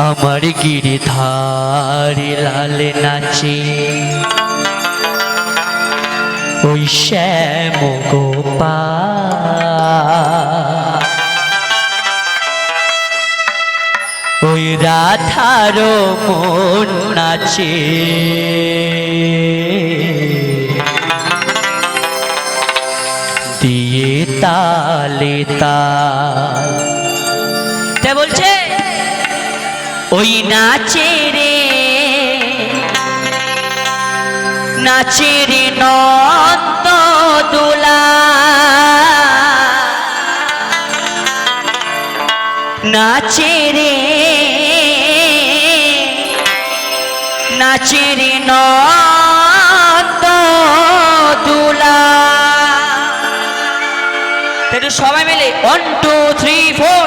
আমার গিরিধারি লাল নাচে ওই শ্যাম গোপাল ওই রাধার মন নাচে দিয়ে তালে তাল ওই নাচে রে নাচে রে নন্দ দোলা। নাচে রে নাচে রে নন্দ দোলা। সবাই মিলে ওয়ান টু থ্রি ফোর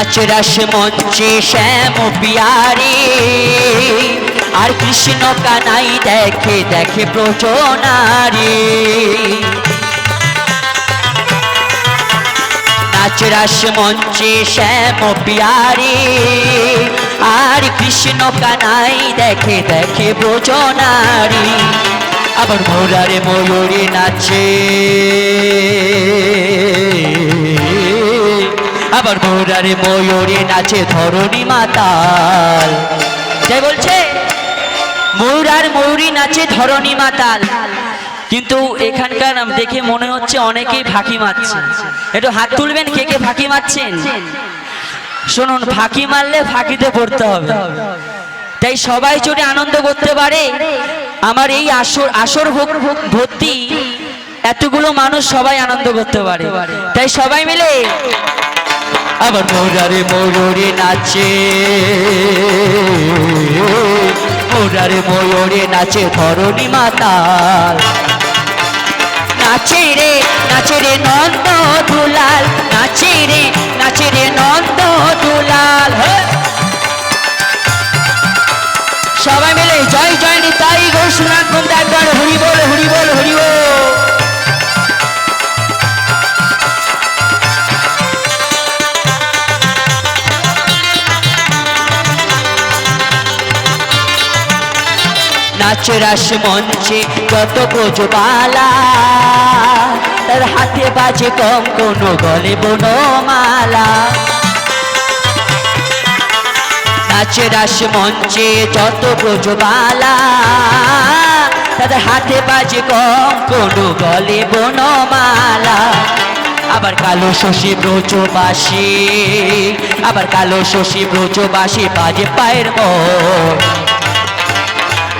নাচ রস মঞ্চে শ্যাম পিয়ারে আর কৃষ্ণ কানাই দেখে দেখে প্রচনারে। নাচ রস মঞ্চে শ্যাম পিয়ারে আর কৃষ্ণ কানাই দেখে দেখে প্রচনারে। আবার মোরারে ময়ূরী নাচে। আবার মোরারে ময়ূরী নাচে ধরণী মাতাল। তাই বলছে? ময়ূর ময়ূরী নাচে ধরণী মাতাল। কিন্তু এখানকার দেখে মনে হচ্ছে অনেকেই ফাঁকি মারছেন একটু হাত তুলবেন, কে কে ফাঁকি মারছেন? শুনুন, ফাঁকি মারলে ফাঁকিতে পড়তে হবে। তাই সবাই যদি আনন্দ করতে পারে, আমার এই আসর আসর ভর্তি এতগুলো মানুষ সবাই আনন্দ করতে পারে। তাই সবাই মিলে আবার মোরারে ময়ূরে নাচে। মোরারে ময়ূরে নাচে ধরণী মাতাল। নাচে রে নাচে রে নন্দ দুলাল। নাচে রে নাচে রে নন্দ দুলাল! সবাই মিলে জয় জয় নিতাই গৌসুনাথ বন্ধু একবার হরি নাচ রাস মঞ্চে যত ব্রজবালা তার হাতে বাজে কম কোনো গলে বনমালা। নাচ রাস মঞ্চে যত ব্রজবালা তাদের হাতে বাজে কম কোনো গলে বনমালা। আবার কালো শশী ব্রজবাসী, আবার কালো শশী ব্রজবাসী বাজে পায়ের মোর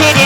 watch.